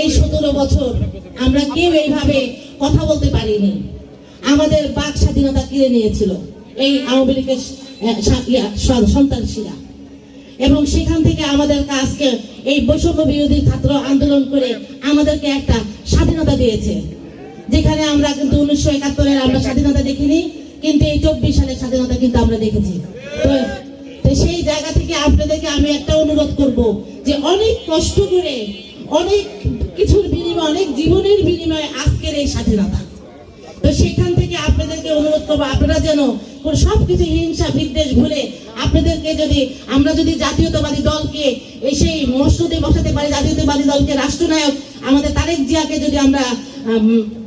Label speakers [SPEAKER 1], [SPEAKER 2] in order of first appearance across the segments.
[SPEAKER 1] এই সতেরো বছর আমরা কেউ এইভাবে কথা বলতে পারিনি। আমাদের বাক স্বাধীনতা কিনে নিয়েছিল এই আওয়ামী লীগের সন্ত্রাসীরা। এবং সেখান থেকে আমাদের আজকে এই বৈষম্য বিরোধী ছাত্র আন্দোলন করে আমাদেরকে একটা স্বাধীনতা দিয়েছে। যেখানে আমরা কিন্তু উনিশশো একাত্তরের আমরা স্বাধীনতা দেখিনি, কিন্তু এই চব্বিশ সালের স্বাধীনতা কিন্তু আমরা দেখেছি। সেই জায়গা থেকে আপনাদেরকে আমি একটা অনুরোধ করব যে অনেক কষ্ট করে অনেক কিছুর বিনিময়ে, অনেক জীবনের বিনিময়ে আজকের এই স্বাধীনতা। তো সেখান থেকে আপনাদেরকে অনুরোধ করব, আপনারা যেন সবকিছু হিংসা, বিদ্বেষ ভুলে আপনাদেরকে যদি, আমরা যদি জাতীয়তাবাদী দলকে এই সেই মসজিদে বসাতে পারি, জাতীয়তাবাদী দলকে রাষ্ট্রনায়ক আমাদের তারেক জিয়াকে যদি আমরা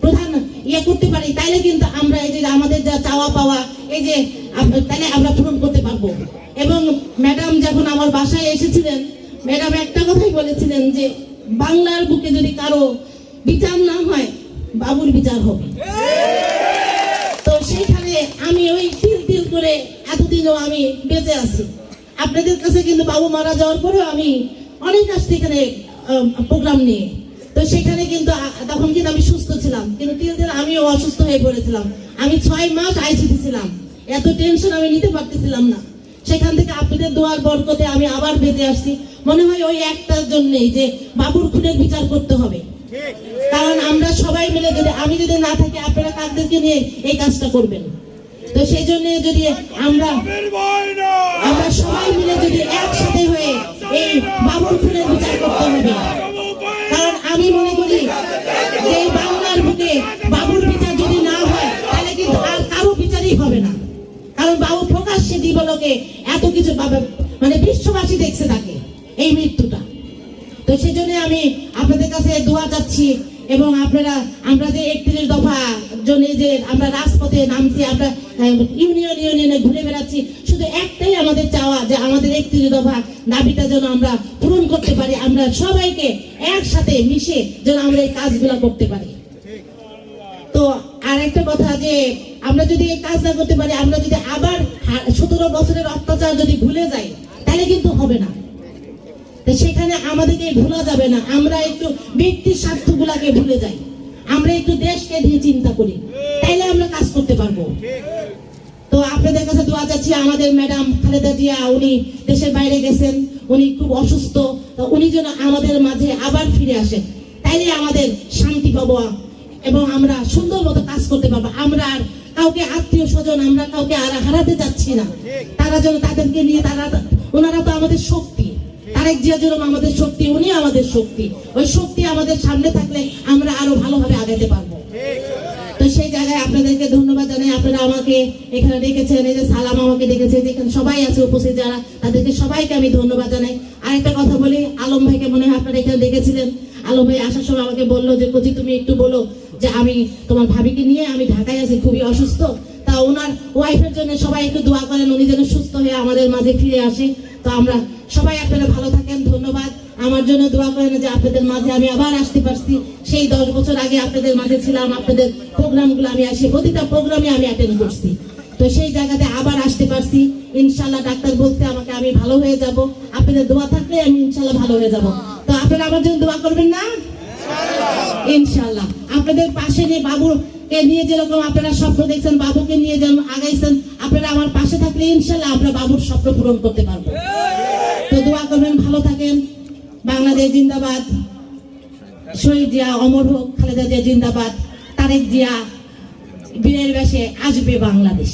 [SPEAKER 1] প্রধান ইয়ে করতে পারি, তাইলে কিন্তু আমরা এই যে আমাদের যা চাওয়া পাওয়া, এই যে তাইলে আমরা পূরণ করতে পারব। এবং ম্যাডাম যখন আমার বাসায় এসেছিলেন, ম্যাডাম একটা কথাই বলেছিলেন যে বাংলার বুকে যদি কারও বিচার না হয়, বাবুর বিচার হবে। তো সেইখানে আমি ওই তিল তিল করে এতদিনও আমি বেঁচে আছি। আপনাদের কাছে কিন্তু বাবু মারা যাওয়ার পরেও আমি অনেক আসছি এখানে প্রোগ্রাম নিয়ে। তো সেখানে কিন্তু তখন কিন্তু আমি সুস্থ ছিলাম। কিন্তু তিল তিল আমিও অসুস্থ হয়ে পড়েছিলাম। আমি ছয় মাস আইসিতে ছিলাম। এত টেনশন আমি নিতে পারতেছিলাম না। সেখান থেকে আপনাদের দোয়ার বরকতে আমি আবার বেঁচে আসছি। মনে হয় ওই একটার জন্যই যে বাবুর খুনের বিচার করতে হবে। কারণ আমরা সবাই মিলে যদি আমি যদি না থাকি আপনারা কাকদেরকে নিয়ে এই কাজটা করবেন? তো সেই জন্য যদি আমরা আমরা সবাই মিলে যদি একসাথে হয়ে এই বাবুর খুনের বিচার করতে হবে। কারণ আমি মনে করি যে বাংলার বুকে বাবুর বিচার যদি না হয় তাহলে কিন্তু আর কারও বিচারই হবে না। কারণ বাবু প্রকাশ্যে দিবলোকে এত কিছু মানে বিশ্ববাসী দেখছে তাকে, এই মৃত্যুটা। তো সেই জন্য আমি আপনাদের কাছে দোয়া চাচ্ছি এবং আপনারা, আমরা যে একত্রিশ দফা জন্য যে আমরা রাজপথে নামছি, আমরা ইউনিয়ন ইউনিয়নে ঘুরে বেড়াচ্ছি, শুধু একটাই আমাদের চাওয়া যে আমাদের একত্রিশ দফা দাবিটা যেন আমরা পূরণ করতে পারি, আমরা সবাইকে একসাথে মিশে যেন আমরা এই কাজগুলো করতে পারি। তো আর একটা কথা যে, আমরা যদি এই কাজ না করতে পারি, আমরা যদি আবার সতেরো বছরের অত্যাচার যদি ভুলে যাই, তাহলে কিন্তু হবে না। সেখানে আমাদেরকে ভোলা যাবে না। আমরা একটু ব্যক্তি স্বার্থগুলাকে ভুলে যাই। আমরা একটু দেশকে নিয়ে চিন্তা করি। তাইলে আমরা কাজ করতে পারব। তো আপনাদের কাছে দোয়া চাচ্ছি, আমাদের ম্যাডাম খালেদা জিয়া, উনি দেশের বাইরে গেছেন, উনি খুব অসুস্থ উনি যেন আমাদের মাঝে আবার ফিরে আসেন। তাইলে আমাদের শান্তি পাবো এবং আমরা সুন্দর মতো কাজ করতে পারব। আমরা আর কাউকে আত্মীয় স্বজন, আমরা কাউকে আর হারাতে যাচ্ছি না। তারা যেন তাদেরকে নিয়ে, তারা ওনারা তো আমাদের শক্তি। তারেক জিয়া যেরকম আমাদের শক্তি উনি আমাদের শক্তি। ওই শক্তি আমাদের সামনে থাকলে আমরা আরও ভালোভাবে আগাতে পারব। তো সেই জায়গায় আপনাদেরকে ধন্যবাদ জানাই। আপনারা আমাকে এখানে ডেকেছেন, এই যে সালাম আমাকে ডেকেছে যেখানে সবাই আছে উপস্থিত যারা, তাদেরকে সবাইকে আমি ধন্যবাদ জানাই। আরেকটা কথা বলি, আলম ভাইকে মনে হয় আপনারা এখানে ডেকেছিলেন। আলম ভাই আসার সময় আমাকে বলল যে কচি তুমি একটু বলো যে, আমি তোমার ভাবিকে নিয়ে আমি ঢাকায় আছি, খুবই অসুস্থ। তা ওনার ওয়াইফের জন্য সবাই একটু দোয়া করেন, উনি যেন সুস্থ হয়ে আমাদের মাঝে ফিরে আসে। তো আমরা সবাই আপনারা ভালো থাকেন, ধন্যবাদ। আমার জন্য দোয়া করেন যে, আপনাদের মাঝে আমি আবার আসতে পারছি। সেই দশ বছর আগে আপনাদের মাঝে ছিলাম, আপনাদের প্রোগ্রামগুলো আমি আসি, প্রতিটা প্রোগ্রামে আমি অ্যাটেন্ড করছি। তো সেই জায়গাতে আবার আসতে পারছি। ইনশাল্লাহ ডাক্তার বলতে আমাকে আমি ভালো হয়ে যাব। আপনাদের দোয়া থাকলে আমি ইনশাল্লাহ ভালো হয়ে যাব। আপনারা আমার জন্য দোয়া করবেন না? ইনশাল্লাহ আপনাদের পাশে নিয়ে বাবুকে নিয়ে যেরকম আপনারা স্বপ্ন দেখছেন, বাবুকে নিয়ে যেমন আগাইছেন, আপনারা আমার পাশে থাকলে ইনশাল্লাহ আমরা বাবুর স্বপ্ন পূরণ করতে পারব। তো দোয়া করবেন, ভালো থাকেন। বাংলাদেশ জিন্দাবাদ। শহীদ জিয়া, অমর হোক, খালেদা জিয়া জিন্দাবাদ। তারেক জিয়া বীরের বেশে আসবে বাংলাদেশ।